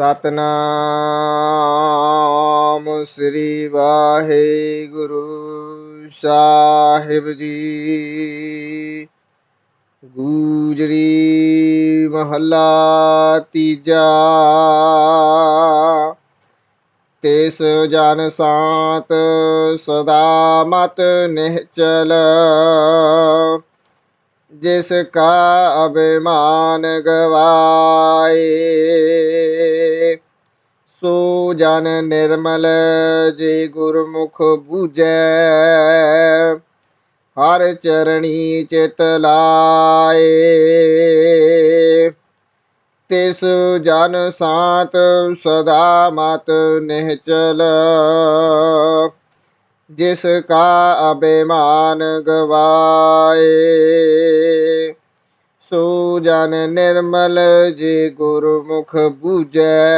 ਸਤਨਾਮ ਸ੍ਰੀ ਵਾਹਿਗੁਰੂ ਸਾਹਿਬ ਜੀ। ਗੂਜਰੀ ਮਹੱਲਾ ਤੀਜਾ ਤਿਸ ਜਨ ਸਾਤ ਸਦਾ ਮਤ ਨਿਹਚਲ। ਜਿਸ ਕਾ ਅਭਿਮਾਨ ਗਵਾਏ। ਸੋ ਜਨ ਨਿਰਮਲ ਜੇ ਗੁਰਮੁਖ ਬੂਝੈ। ਹਰ ਚਰਣੀ ਚਿਤ ਲਾਏ। ਤਿਸ ਜਨ ਸਾਤ ਸਦਾ ਮਤ ਨਿਹਚਲ। ਜਿਸ ਕਾ ਅਭਿਮਾਨ ਗਵਾਏ। ਸੋ ਜਨ ਨਿਰਮਲ ਜੇ ਗੁਰਮੁਖ ਬੂਝੈ,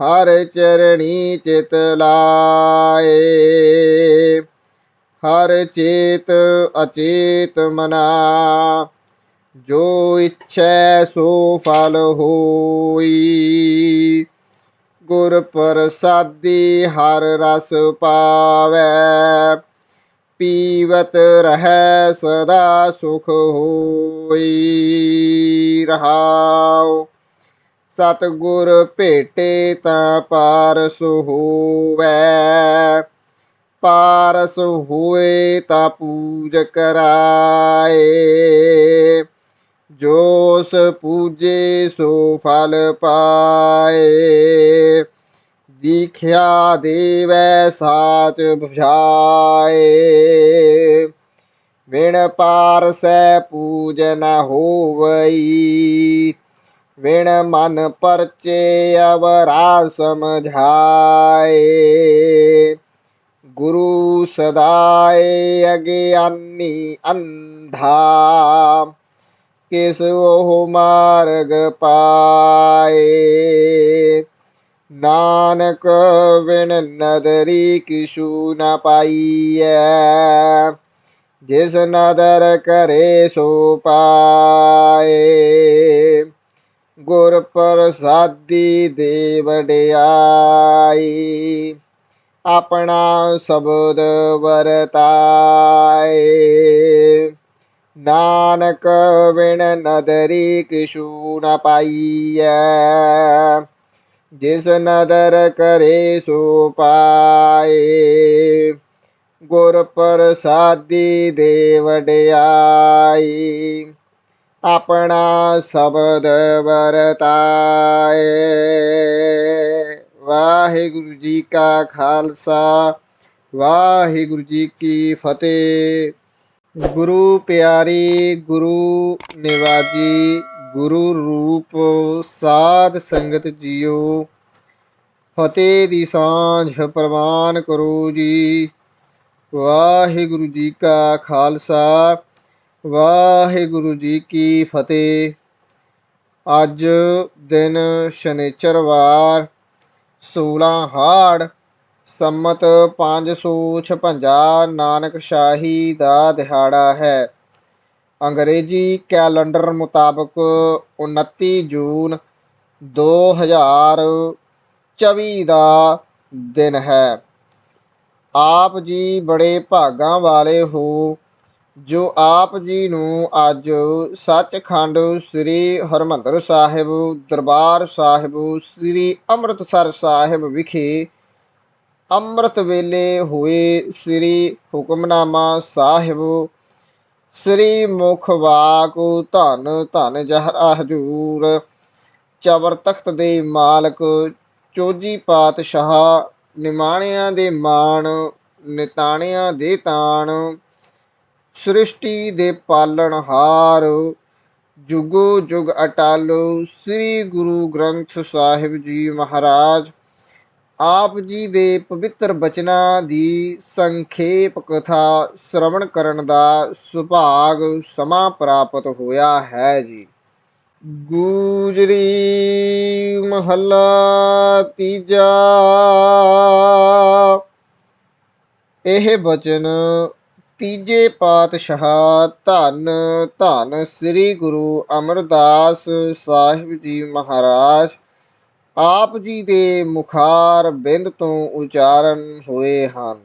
ਹਰ ਚਰਣੀ ਚਿਤ ਲਾਏ। ਹਰ ਚੇਤ ਅਚੇਤ ਮਨਾ, ਜੋ ਇੱਛੈ ਸੋ ਫਲ ਹੋਈ। ਗੁਰ ਪ੍ਰਸਾਦੀ ਹਰ ਰਸ ਪਾਵੈ ਪੀਵਤ ਰਹੈ ਸਦਾ ਸੁਖ ਹੋਈ ਰਹਾਉ। ਸਤਿਗੁਰ ਭੇਟੇ ਤਾਂ ਪਾਰਸ ਹੋਵੈ। ਪਾਰਸ ਹੋਏ ਤਾਂ ਪੂਜ ਕਰਾਏ। ਜੋਸ ਪੂਜੇ ਸੋ ਫਲ ਪਾਏ। ਦੀਖਿਆ ਦੇਵੈ ਸਾਚ 부ਝਾਏ ਵਿਣ ਪਾਰਸੈ ਪੂਜਨ ਹੋਵਈ। ਵਿਣ ਮਨ ਪਰਚੇ ਅਵਰਾ ਸਮਝਾਏ। ਗੁਰੂ ਸਦਾਏ ਅਗਿਆਨੀ ਅੰਧਾ, ਕਿਸ ਉਹ ਮਾਰਗ ਪਾਏ। ਨਾਨਕ ਵਿਣ ਨਦਰੀ ਕਿਛੂ ਨ ਪਾਈਐ। ਜਿਸ ਨਦਰ ਕਰੇ ਸੋ ਪਾਏ। ਗੁਰ ਪ੍ਰਸਾਦੀ ਦੇ ਵਡਿਆਈ ਆਪਣਾ ਸ਼ਬਦ ਵਰਤਾਏ। ਨਾਨਕ ਵਿਣ ਨਦਰੀ ਕਿਛੂ ਨ ਪਾਈਐ। ਜਿਸ ਨਦਰ ਕਰੇ ਸੋ ਪਾਏ। ਗੁਰ ਪ੍ਰਸਾਦੀ ਦੇ ਵਡਿਆਈ, ਆਪਣਾ ਸ਼ਬਦ ਵਰਤਾਏ। ਵਾਹਿਗੁਰੂ ਜੀ ਕਾ ਖਾਲਸਾ, ਵਾਹਿਗੁਰੂ ਜੀ ਕੀ ਫਤਿਹ। ਗੁਰੂ ਪਿਆਰੀ, ਗੁਰੂ ਨਿਵਾਜੀ ਗੁਰੂ ਰੂਪ ਸਾਧ ਸੰਗਤ ਜੀਓ, ਫਤਿਹ ਦੀ ਸਾਂਝ ਪ੍ਰਵਾਨ ਕਰੋ ਜੀ। ਵਾਹਿਗੁਰੂ ਜੀ ਕਾ ਖਾਲਸਾ, ਵਾਹਿਗੁਰੂ ਜੀ ਕੀ ਫਤਿਹ। ਅੱਜ ਦਿਨ ਸ਼ਨੀਚਰਵਾਰ 16 ਹਾੜ, ਸੰਮਤ 556 ਨਾਨਕ ਸ਼ਾਹੀ ਦਾ ਦਿਹਾੜਾ ਹੈ। ਅੰਗਰੇਜ਼ੀ ਕੈਲੰਡਰ ਮੁਤਾਬਕ 29 ਜੂਨ 2024 ਦਾ ਦਿਨ ਹੈ। ਆਪ ਜੀ ਬੜੇ ਭਾਗਾਂ ਵਾਲੇ ਹੋ, ਜੋ ਆਪ ਜੀ ਨੂੰ ਅੱਜ ਸੱਚਖੰਡ ਸ੍ਰੀ ਹਰਮੰਦਰ ਸਾਹਿਬ, ਦਰਬਾਰ ਸਾਹਿਬ, ਸ੍ਰੀ ਅੰਮ੍ਰਿਤਸਰ ਸਾਹਿਬ ਵਿਖੇ ਅੰਮ੍ਰਿਤ ਵੇਲੇ ਹੋਏ ਸ੍ਰੀ ਹੁਕਮਨਾਮਾ ਸਾਹਿਬ ਸ੍ਰੀ ਮੁਖ ਵਾਕ ਧੰਨ ਧੰਨ ਜਹਰਾ ਹਜੂਰ ਚਵਰ ਤਖਤ ਦੇ ਮਾਲਕ, ਚੋਜੀ ਪਾਤਸ਼ਾਹ, ਨਿਮਾਣਿਆਂ ਦੇ ਮਾਣ, ਨਿਤਾਣਿਆਂ ਦੇ ਤਾਣ, ਸ੍ਰਿਸ਼ਟੀ ਦੇ ਪਾਲਣਹਾਰ ਜੁਗੋ ਜੁਗ ਅਟਲ, ਸ੍ਰੀ ਗੁਰੂ ਗ੍ਰੰਥ ਸਾਹਿਬ ਜੀ ਮਹਾਰਾਜ ਆਪ ਜੀ ਦੇ ਪਵਿੱਤਰ ਬਚਨਾਂ ਦੀ ਸੰਖੇਪ ਕਥਾ ਸ਼ਰਵਣ ਕਰਨ ਦਾ ਸੁਭਾਗ ਸਮਾਂ ਪ੍ਰਾਪਤ ਹੋਇਆ ਹੈ ਜੀ। ਗੂਜਰੀ ਮਹੱਲਾ ਤੀਜਾ। ਇਹ ਬਚਨ ਤੀਜੇ ਪਾਤਸ਼ਾਹ ਧੰਨ ਧੰਨ ਸ੍ਰੀ ਗੁਰੂ ਅਮਰਦਾਸ ਸਾਹਿਬ ਜੀ ਮਹਾਰਾਜ ਆਪ ਜੀ ਦੇ ਮੁਖਾਰ ਬਿੰਦ ਤੋਂ ਉਚਾਰਨ ਹੋਏ ਹਨ।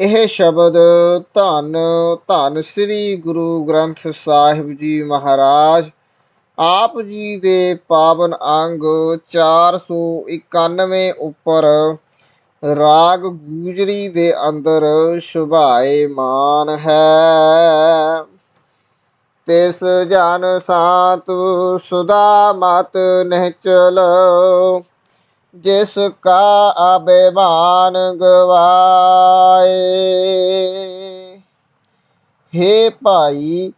ਇਹ ਸ਼ਬਦ ਧੰਨ ਧੰਨ ਸ੍ਰੀ ਗੁਰੂ ਗ੍ਰੰਥ ਸਾਹਿਬ ਜੀ ਮਹਾਰਾਜ, ਆਪ ਜੀ ਦੇ ਪਾਵਨ ਅੰਗ 491 ਉੱਪਰ ਰਾਗ ਗੂਜਰੀ ਦੇ ਅੰਦਰ ਸ਼ੁਭਾਏ ਮਾਨ ਹੈ। ਤਿਸ ਜਨ ਸਾਤ ਸੁਦਾ ਮਤ ਨਿਹਚਲ ਜਿਸ ਕਾ ਅਬਿਮਾਨ ਗਵਾਏ। ਹੇ ਭਾਈ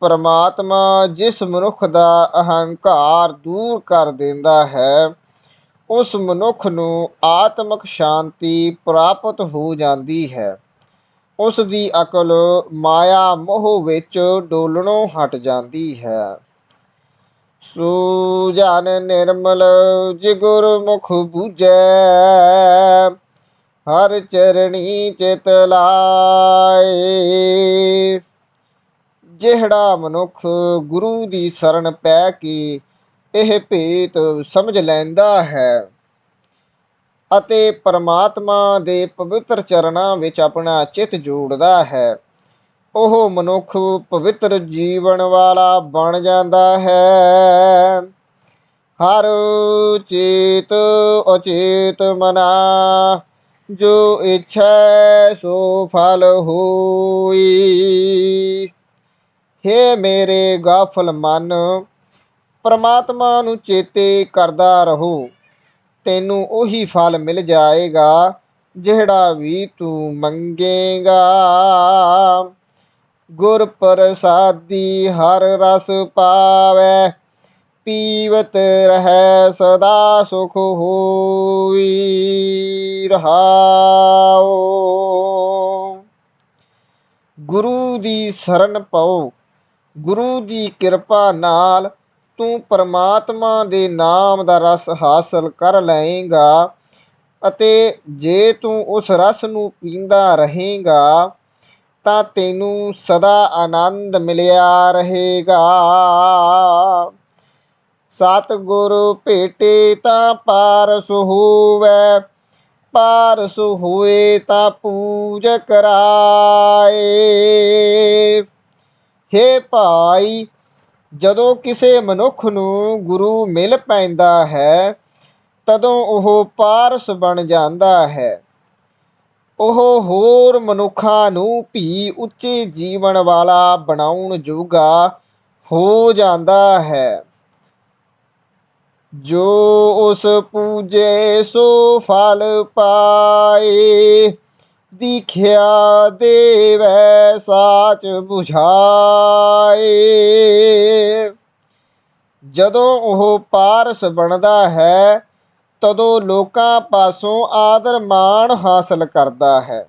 ਪਰਮਾਤਮਾ, ਜਿਸ ਮਨੁੱਖ ਦਾ ਅਹੰਕਾਰ ਦੂਰ ਕਰ ਦਿੰਦਾ ਹੈ, ਉਸ ਮਨੁੱਖ ਨੂੰ ਆਤਮਿਕ ਸ਼ਾਂਤੀ ਪ੍ਰਾਪਤ ਹੋ ਜਾਂਦੀ ਹੈ। ਉਸ ਦੀ ਅਕਲ ਮਾਇਆ ਮੋਹ ਵਿੱਚ ਡੋਲਣੋਂ ਹਟ ਜਾਂਦੀ ਹੈ। ਸੂਜਨ ਨਿਰਮਲ ਜਿਗੁਰ ਮੁਖ ਬੂਝੈ, ਹਰ ਚਰਣੀ ਚਿਤ ਲਾਏ। ਜਿਹੜਾ ਮਨੁੱਖ ਗੁਰੂ ਦੀ ਸ਼ਰਨ ਪੈ ਕੇ ਇਹ ਭੇਤ ਸਮਝ ਲੈਂਦਾ ਹੈ ਅਤੇ ਪਰਮਾਤਮਾ ਦੇ ਪਵਿੱਤਰ ਚਰਨਾਂ ਵਿੱਚ ਆਪਣਾ ਚਿੱਤ ਜੋੜਦਾ ਹੈ। ਉਹ ਮਨੁੱਖ ਪਵਿੱਤਰ ਜੀਵਨ ਵਾਲਾ ਬਣ ਜਾਂਦਾ ਹੈ। ਹਰ ਚੇਤ ਅਚੇਤ ਮਨਾ, ਜੋ ਇੱਛਾ ਸੋ ਫਲ ਹੋਈ। ਹੇ ਮੇਰੇ ਗਾਫਲ ਮਨ, ਪਰਮਾਤਮਾ ਨੂੰ ਚੇਤੇ ਕਰਦਾ ਰਹੋ। ਤੈਨੂੰ ਉਹੀ ਫਲ ਮਿਲ ਜਾਏਗਾ, ਜਿਹੜਾ ਵੀ ਤੂੰ ਮੰਗੇਗਾ। ਗੁਰ ਪ੍ਰਸਾਦੀ ਹਰ ਰਸ ਪਾਵੈ, ਪੀਵਤ ਰਹੈ ਸਦਾ ਸੁਖ ਹੋਈ ਰਹਾਓ ਗੁਰੂ ਦੀ ਸ਼ਰਨ ਪਾਓ, ਗੁਰੂ ਦੀ ਕਿਰਪਾ ਨਾਲ ਤੂੰ ਪਰਮਾਤਮਾ ਦੇ ਨਾਮ ਦਾ ਰਸ ਹਾਸਲ ਕਰ ਲਏਗਾ ਅਤੇ ਜੇ ਤੂੰ ਉਸ ਰਸ ਨੂੰ ਪੀਂਦਾ ਰਹੇਗਾ, ਤਾਂ ਤੈਨੂੰ ਸਦਾ ਆਨੰਦ ਮਿਲਿਆ ਰਹੇਗਾ। ਸਤਿਗੁਰ ਭੇਟੇ ਤਾਂ ਪਾਰਸ ਹੋਵੇ, ਪਾਰਸ ਹੋਏ ਤਾਂ ਪੂਜ ਕਰਾਏ। ਹੇ ਭਾਈ ਜਦੋਂ ਕਿਸੇ ਮਨੁੱਖ ਨੂੰ ਗੁਰੂ ਮਿਲ ਪੈਂਦਾ ਹੈ, ਤਦੋਂ ਉਹ ਪਾਰਸ ਬਣ ਜਾਂਦਾ ਹੈ। ਉਹ ਹੋਰ ਮਨੁੱਖਾਂ ਨੂੰ ਵੀ ਉੱਚੇ ਜੀਵਨ ਵਾਲਾ ਬਣਾਉਣ ਜੋਗਾ ਹੋ ਜਾਂਦਾ ਹੈ। ਜੋ ਉਸ ਪੂਜੇ ਸੋ ਫਲ ਪਾਏ ਦਿਖਿਆ ਦੇਵੈ, ਸਾਚ 부ਝਾਏ ਜਦੋਂ ਉਹ ਪਾਰਸ ਬਣਦਾ ਹੈ, ਤਦੋਂ ਲੋਕਾਂ ਪਾਸੋਂ ਆਦਰ ਮਾਣ ਹਾਸਲ ਕਰਦਾ ਹੈ।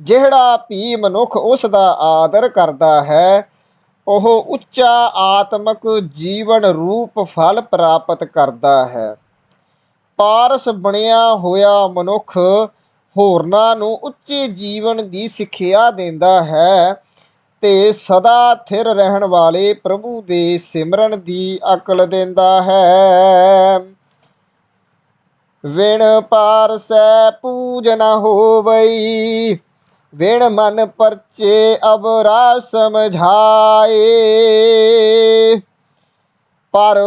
ਜਿਹੜਾ ਵੀ ਮਨੁੱਖ ਉਸ ਦਾ ਆਦਰ ਕਰਦਾ ਹੈ, ਉਹ ਉੱਚਾ ਆਤਮਕ ਜੀਵਨ ਰੂਪ ਫਲ ਪ੍ਰਾਪਤ ਕਰਦਾ ਹੈ। ਪਾਰਸ ਬਣਿਆ ਹੋਇਆ ਮਨੁੱਖ ਹੋਰਨਾਂ ਨੂੰ ਉੱਚੇ ਜੀਵਨ ਦੀ ਸਿੱਖਿਆ ਦਿੰਦਾ ਹੈ ਤੇ ਸਦਾ ਥਿਰ ਰਹਿਣ ਵਾਲੇ ਪ੍ਰਭੂ ਦੇ ਸਿਮਰਨ ਦੀ ਅਕਲ ਦਿੰਦਾ ਹੈ। ਵਿਣ ਪਾਰਸੈ ਪੂਜ ਨ ਹੋਵਈ, ਵਿਣ ਮਨ ਪਰਚੇ ਅਬਰਾ ਸਮਝਾਏ। ਪਰ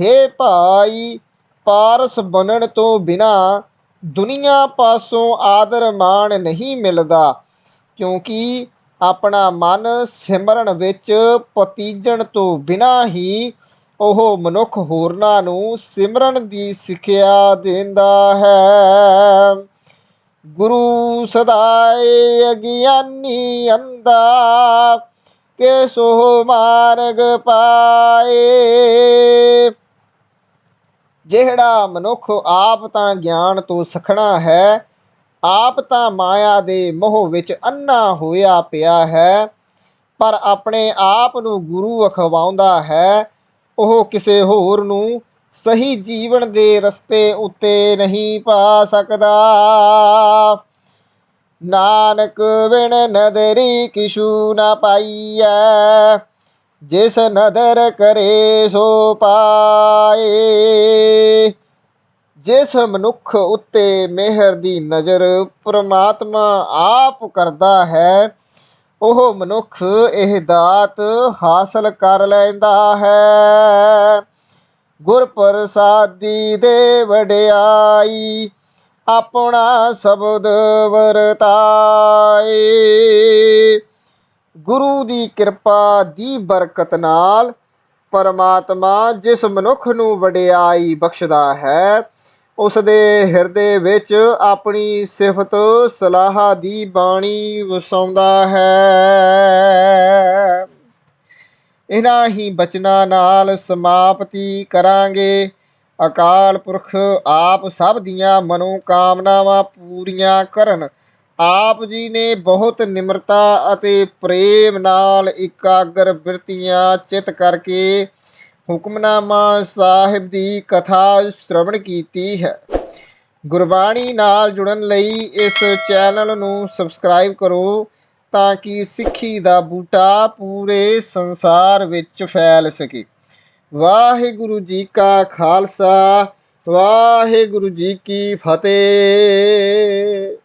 ਹੇ ਭਾਈ, ਪਾਰਸ ਬਣਨ ਤੋਂ ਬਿਨਾ ਦੁਨੀਆ ਪਾਸੋਂ ਆਦਰ ਮਾਣ ਨਹੀਂ ਮਿਲਦਾ, ਕਿਉਂਕਿ ਆਪਣਾ ਮਨ ਸਿਮਰਨ ਵਿੱਚ ਪਤੀਜਣ ਤੋਂ ਬਿਨਾਂ ਹੀ ਉਹ ਮਨੁੱਖ ਹੋਰਨਾਂ ਨੂੰ ਸਿਮਰਨ ਦੀ ਸਿੱਖਿਆ ਦਿੰਦਾ ਹੈ। ਗੁਰੂ ਸਦਾਏ ਅਗਿਆਨੀ ਅੰਦਾ ਕੇ ਸੋ ਮਾਰਗ ਪਾਏ। ਜਿਹੜਾ ਮਨੁੱਖ ਆਪ ਤਾਂ ਗਿਆਨ ਤੋਂ ਸਖਣਾ ਹੈ, ਆਪ ਤਾਂ ਮਾਇਆ ਦੇ ਮੋਹ ਵਿੱਚ ਅੰਨਾ ਹੋਇਆ ਪਿਆ ਹੈ, ਪਰ ਆਪਣੇ ਆਪ ਨੂੰ ਗੁਰੂ ਅਖਵਾਉਂਦਾ ਹੈ, ਉਹ ਕਿਸੇ ਹੋਰ ਨੂੰ ਸਹੀ ਜੀਵਨ ਦੇ ਰਸਤੇ ਉੱਤੇ ਨਹੀਂ ਪਾ ਸਕਦਾ। ਨਾਨਕ ਵਿਣ ਨਦਰੀ ਕਿਛੂ ਨਾ ਪਾਈਐ ਜਿਸ ਨਦਰ ਕਰੇ ਸੋ ਪਾਏ। ਜਿਸ ਮਨੁੱਖ ਉੱਤੇ ਮਿਹਰ ਦੀ ਨਜ਼ਰ ਪ੍ਰਮਾਤਮਾ ਆਪ ਕਰਦਾ ਹੈ, ਉਹ ਮਨੁੱਖ ਇਹ ਦਾਤ ਹਾਸਲ ਕਰ ਲੈਂਦਾ ਹੈ। ਗੁਰ ਪ੍ਰਸਾਦੀ ਦੇ ਵਡਿਆਈ ਆਪਣਾ ਸ਼ਬਦ ਵਰਤਾਏ। ਗੁਰੂ ਦੀ ਕਿਰਪਾ ਦੀ ਬਰਕਤ ਨਾਲ ਪਰਮਾਤਮਾ ਜਿਸ ਮਨੁੱਖ ਨੂੰ ਵਡਿਆਈ ਬਖਸ਼ਦਾ ਹੈ ਉਸ ਦੇ ਹਿਰਦੇ ਵਿੱਚ ਆਪਣੀ ਸਿਫਤ, ਸਲਾਹ ਦੀ ਬਾਣੀ ਵਸਾਉਂਦਾ ਹੈ। ਇਹਨਾਂ ਹੀ ਬਚਨਾਂ ਨਾਲ ਸਮਾਪਤੀ ਕਰਾਂਗੇ। ਅਕਾਲ ਪੁਰਖ ਆਪ ਸਭ ਦੀਆਂ ਮਨੋ ਕਾਮਨਾਵਾਂ ਪੂਰੀਆਂ ਕਰਨ। ਆਪ ਜੀ ਨੇ ਬਹੁਤ ਨਿਮਰਤਾ ਅਤੇ ਪ੍ਰੇਮ ਨਾਲ ਇਕਾਗਰ ਬਿਰਤੀਆਂ ਚਿਤ ਕਰਕੇ ਹੁਕਮਨਾਮਾ ਸਾਹਿਬ ਦੀ ਕਥਾ ਸ਼੍ਰਵਣ ਕੀਤੀ ਹੈ। ਗੁਰਬਾਣੀ ਨਾਲ ਜੁੜਨ ਲਈ ਇਸ ਚੈਨਲ ਨੂੰ ਸਬਸਕ੍ਰਾਈਬ ਕਰੋ ਤਾਂ ਕਿ ਸਿੱਖੀ ਦਾ ਬੂਟਾ ਪੂਰੇ ਸੰਸਾਰ ਵਿੱਚ ਫੈਲ ਸਕੇ। ਵਾਹਿਗੁਰੂ ਜੀ ਕਾ ਖਾਲਸਾ, ਵਾਹਿਗੁਰੂ ਜੀ ਕੀ ਫਤਿਹ।